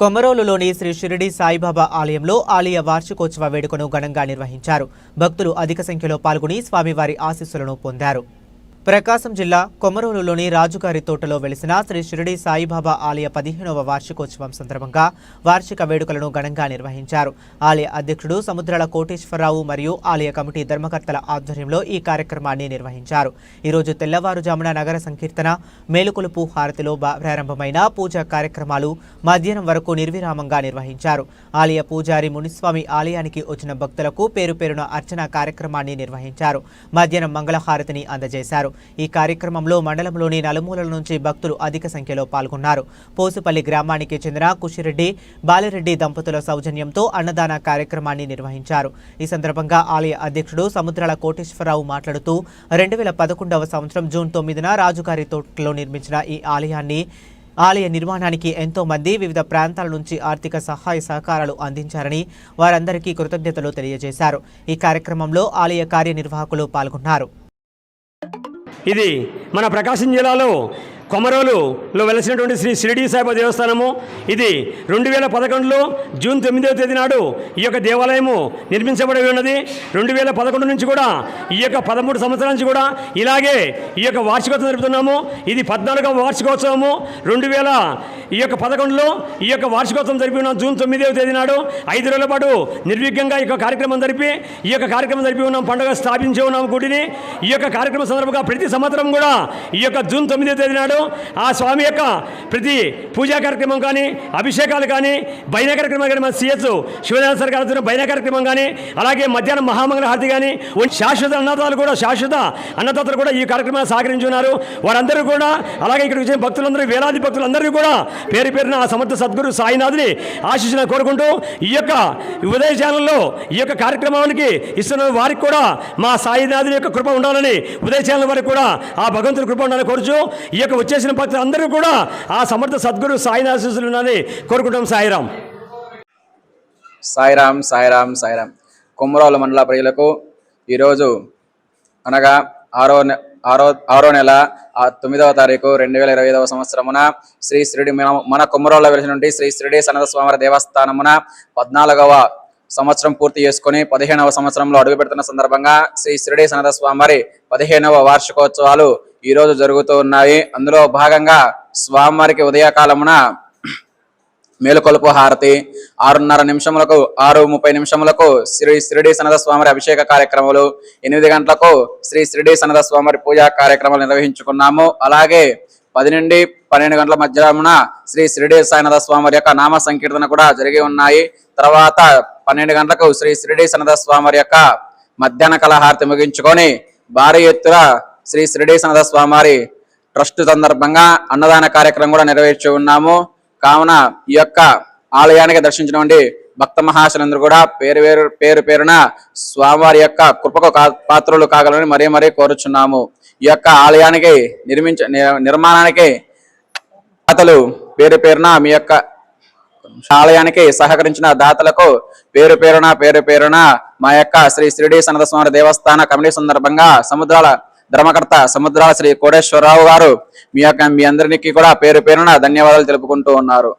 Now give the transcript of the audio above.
కొమరోలులోని శ్రీ షిరిడి సాయిబాబా ఆలయంలో ఆలయ వార్షికోత్సవ వేడుకను ఘనంగా నిర్వహించారు. భక్తులు అధిక సంఖ్యలో పాల్గొని స్వామివారి ఆశీస్సులను పొందారు. ప్రకాశం జిల్లా కొమరూలులోని రాజుగారి తోటలో వెలిసిన శ్రీ షిరిడి సాయిబాబా ఆలయ పదిహేనవ వార్షికోత్సవం సందర్భంగా వార్షిక వేడుకలను ఘనంగా నిర్వహించారు. ఆలయ అధ్యక్షుడు సముద్రాల కోటేశ్వరరావు మరియు ఆలయ కమిటీ ధర్మకర్తల ఆధ్వర్యంలో ఈ కార్యక్రమాన్ని నిర్వహించారు. ఈరోజు తెల్లవారుజామున నగర సంకీర్తన మేలుకొలుపు హారతిలో బా- ప్రారంభమైన పూజా కార్యక్రమాలు మధ్యాహ్నం వరకు నిర్విరామంగా నిర్వహించారు. ఆలయ పూజారి మునిస్వామి ఆలయానికి వచ్చిన భక్తులకు పేరు పేరున అర్చన కార్యక్రమాన్ని నిర్వహించారు. మధ్యాహ్నం మంగళహారతిని అందజేశారు. ఈ కార్యక్రమంలో మండలంలోని నలుమూలల నుంచి భక్తులు అధిక సంఖ్యలో పాల్గొన్నారు. పోసుపల్లి గ్రామానికి చెందిన కుషిరెడ్డి బాలిరెడ్డి దంపతుల సౌజన్యంతో అన్నదాన కార్యక్రమాన్ని నిర్వహించారు. ఈ సందర్భంగా ఆలయ అధ్యక్షుడు సముద్రాల కోటేశ్వరరావు మాట్లాడుతూ రెండు వేల పదకొండవ సంవత్సరం జూన్ తొమ్మిదిన రాజుగారి తోటలో నిర్మించిన ఈ ఆలయాన్ని ఆలయ నిర్మాణానికి ఎంతో మంది వివిధ ప్రాంతాల నుంచి ఆర్థిక సహాయ సహకారాలు అందించారని వారందరికీ కృతజ్ఞతలు తెలియజేశారు. ఈ కార్యక్రమంలో ఆలయ కార్యనిర్వాహకులు పాల్గొన్నారు. ఇది మన ప్రకాశం జిల్లాలో కొమరోలులో వెలసినటువంటి శ్రీ షిరిడి సాయిబా దేవస్థానము. ఇది రెండు వేల పదకొండులో జూన్ తొమ్మిదవ తేదీ నాడు ఈ యొక్క దేవాలయము నిర్మించబడి ఉన్నది. రెండు వేల పదకొండు నుంచి కూడా ఈ యొక్క పదమూడు సంవత్సరాల నుంచి కూడా ఇలాగే ఈ యొక్క వార్షికోత్సవం జరుపుతున్నాము. ఇది పద్నాలుగవ వార్షికోత్సవము. రెండు వేల ఈ యొక్క పదకొండులో ఈ యొక్క వార్షికోత్సవం జరిపి జూన్ తొమ్మిదవ తేదీ నాడు. ఐదు రోజుల పాటు నిర్విఘ్నంగా ఈ యొక్క కార్యక్రమం జరిపి ఈ యొక్క కార్యక్రమం జరిపి ఉన్నాం పండుగ స్థాపించి ఉన్నాం గుడిని ఈ యొక్క కార్యక్రమం సందర్భంగా ప్రతి సంవత్సరం కూడా ఈ యొక్క జూన్ తొమ్మిదవ తేదీ నాడు ఆ స్వామి యొక్క ప్రతి పూజా కార్యక్రమం కానీ అభిషేకాలు కానీ బైన కార్యక్రమం కానీ మన సిఎస్ శివనాథ సార్ గారు బైన కార్యక్రమం కానీ అలాగే మధ్యాహ్నం మహామంగళ హారతి కానీ శాశ్వత అన్నదాతలు కూడా శాశ్వత అన్నదాతలు కూడా ఈ కార్యక్రమాన్ని సహకరించున్నారు. వారందరూ కూడా అలాగే ఇక్కడ వచ్చిన భక్తులందరూ వేలాది భక్తులందరూ కూడా పేరు పేరున ఆ సమర్థ సద్గురు సాయినాథుని ఆశించిన కోరుకుంటూ ఈ యొక్క ఉదయ ఛానల్లో ఈ యొక్క కార్యక్రమానికి ఇస్తున్న వారికి కూడా మా సాయినాథుని యొక్క కృప ఉండాలని ఉదయ ఛానల్ వారికి కూడా ఆ భగవంతుని కృప ఉండాలని కోరుచు ఈ యొక్క వచ్చేసిన భక్తులందరూ కూడా ఆ సమర్థ సద్గురు సాయినాశిస్తులు ఉండాలని కోరుకుంటాం సాయిరాం సాయిరాం సాయిరాం సాయిరాం కుమ్మరోల మండల ప్రజలకు ఈరోజు అనగా ఆరో ఆరో ఆరో నెల తొమ్మిదవ తారీఖు రెండు వేల ఇరవై ఐదవ సంవత్సరమున శ్రీ శ్రీడి మన- మన కుమ్మరోల్లో వెలిసినటువంటి శ్రీ శ్రీడి సనద స్వామి దేవస్థానమున పద్నాలుగవ సంవత్సరం పూర్తి చేసుకొని పదిహేనవ సంవత్సరంలో అడుగు పెడుతున్న సందర్భంగా శ్రీ శ్రీడి సనద స్వామివారి పదిహేనవ వార్షికోత్సవాలు ఈ రోజు జరుగుతూ ఉన్నాయి. అందులో భాగంగా స్వామివారికి ఉదయకాలమున మేలుకొలుపు హారతి. ఆరున్నర నిమిషములకు ఆరు ముప్పై నిమిషములకు శ్రీ శిరిడి సనద స్వామి అభిషేక కార్యక్రమాలు ఎనిమిది గంటలకు శ్రీ శిరిడి సనద స్వామి పూజా కార్యక్రమాలు నిర్వహించుకున్నాము. అలాగే పది నుండి పన్నెండు గంటల మధ్యాహ్నమున శ్రీ శిరిడి సనద స్వామి యొక్క నామ సంకీర్తన కూడా జరిగి ఉన్నాయి. తర్వాత పన్నెండు గంటలకు శ్రీ శిరిడి సనద స్వామి యొక్క మధ్యాహ్న కళ హారతి ముగించుకొని భారీ ఎత్తున శ్రీ శిరిడి సనద స్వామి ట్రస్ట్ సందర్భంగా అన్నదాన కార్యక్రమం కూడా నెరవేర్చి ఉన్నాము. కావున ఈ యొక్క ఆలయానికి దర్శించినటువంటి భక్త మహాశలందరూ కూడా పేరు పేరు పేరు పేరున స్వామివారి యొక్క కృపకు పాత్రలు కాగలని మరీ మరీ కోరుచున్నాము. ఈ యొక్క ఆలయానికి నిర్మించ నిర్మాణానికి దాతలు పేరు పేరున మీ యొక్క ఆలయానికి సహకరించిన దాతలకు పేరు పేరున పేరు పేరున మా యొక్క శ్రీ షిరిడి సనద స్వామి దేవస్థాన కమిటీ సందర్భంగా సముద్రాల ధర్మకర్త సముద్రాల శ్రీ కోటేశ్వరరావు గారు. మీ యొక్క మీ అందరికీ కూడా పేరు పేరున ధన్యవాదాలు తెలుపుకుంటూ ఉన్నారు.